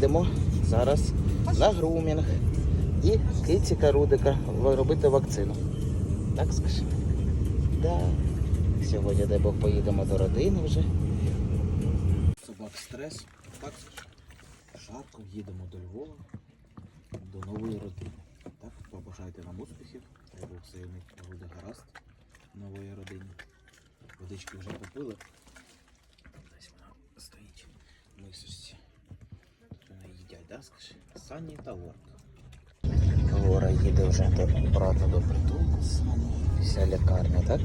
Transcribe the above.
їдемо зараз на грумінг і кицька Рудика робити вакцину. Так скажи? Да. Сьогодні, дай Бог, поїдемо до родини вже. Собак стрес. Так скажи. Жарко їдемо до Львова, до нової родини. Так, побажайте нам успіхів. Дай Бог у буде гаразд нової родині. Водички вже попили. Десь вона стоїть в їдять, скажи? Сані та Лорка. Лора їде вже до брата до притулку. Сані. Вся лікарня, так?